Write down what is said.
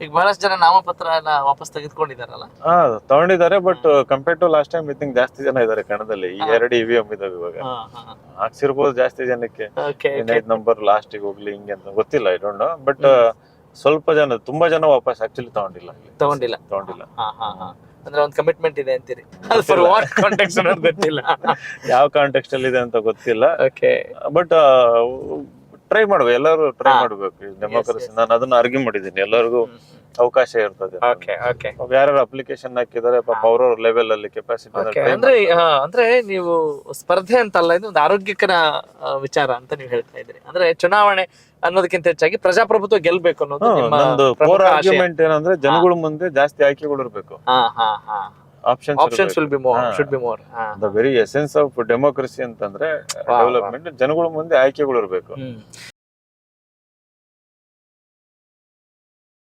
ಈಗ ಬಹಳಷ್ಟು ಜನ ನಾಮಪತ್ರ ಎಲ್ಲ ವಾಪಸ್ ತೆಗೆದುಕೊಂಡಿದಾರಲ್ಲ ಹಾ ತಗೊಂಡಿದ್ದಾರೆ but compare to last time I think ಜಾಸ್ತಿ ಜನ ಇದ್ದಾರೆ ಕಣದಲ್ಲಿ. ಈ ಎರಡು ಇವಿಎಂ ಇದಾವೆ ಇವಾಗ. ಹಾಕ್ಸಿರ್ಬೋದು ಜಾಸ್ತಿ ಜನಕ್ಕೆ. ಹದಿನೈದು ನಂಬರ್ ಲಾಸ್ಟಿಗೆ ಹೋಗ್ಲಿ ಹಿಂಗೆ ಅಂತ ಗೊತ್ತಿಲ್ಲ ಐ ಡೋಂಟ್ ನೋ ಬಟ್ ಸ್ವಲ್ಪ ಜನ ತುಂಬಾ ಜನ ವಾಪಸ್ ಆಕ್ಚುಲಿ ತಗೊಂಡಿಲ್ಲ. ತಗೊಂಡಿಲ್ಲ. ತಗೊಂಡಿಲ್ಲ. ಅಂದ್ರೆ ಒಂದು ಕಮಿಟ್ಮೆಂಟ್ ಇದೆ ಅಂತೀರಿ? ಫಾರ್ ವಾಟ್ ಕಾಂಟೆಕ್ಸ್ಟ್ ಅನ್ನೋದು ಗೊತ್ತಿಲ್ಲ. ಯಾವ ಕಾಂಟೆಕ್ಸ್ಟ್ ಅಲ್ಲಿ ಇದೆ ಅಂತ ಗೊತ್ತಿಲ್ಲ. ಓಕೆ ಬಟ್ ಟ್ರೈ ಮಾಡ್ಬೇಕು ಎಲ್ಲರೂ ಟ್ರೈ. ಮಾಡ್ಬೇಕು. ಡೆಮೋಕ್ರಸಿ ನಾನು ಅದನ್ನ ಅರ್ಗ್ಯೂ ಮಾಡಿದ್ದೀನಿ. ಎಲ್ಲರಿಗೂ ಅವಕಾಶ ಇರ್ತದೆ. ಓಕೆ ಓಕೆ ಯಾರು ಅಪ್ಲಿಕೇಶನ್ ಹಾಕಿದ್ದಾರೆ ಪಾಪ ಅವ್ರವ್ರ ಲೆವೆಲ್ ಅಲ್ಲಿ ಕೆಪಾಸಿಟಿ ಅಂದ್ರೆ ಹಾ, ಅಂದ್ರೆ ನೀವು ಸ್ಪರ್ಧೆ ಅಂತಲ್ಲ ಇದು ಒಂದು ಆರೋಗ್ಯಕರ ಆ, ವಿಚಾರ ಅಂತ ನೀವು ಹೇಳ್ತಾ ಇದ್ರಿ ಅಂದ್ರೆ ಚುನಾವಣೆ ಅನ್ನೋದಕ್ಕಿಂತ ಹೆಚ್ಚಾಗಿ ಪ್ರಜಾಪ್ರಭುತ್ವ ಗೆಲ್ಬೇಕು ಅನ್ನೋದು ನಿಮ್ಮ ನಂದು ಪ್ರಮುಖ ಕೋರ್ ಆಶಯ. ಆರ್ಗ್ಯುಮೆಂಟ್ ಏನಂದ್ರೆ ಜನಗಳ ಮುಂದೆ ಜಾಸ್ತಿ ಆಯ್ಕೆಗಳು ಇರ್ಬೇಕು. ಹಾ ಹಾ ಹಾ. Options options will be more should be more the very essence of democracy ಅಂತಂದ್ರೆ ಡೆವಲಪ್ಮೆಂಟ್ ಜನಗಳ ಮುಂದೆ ಆಯ್ಕೆಗಳು ಇರಬೇಕು.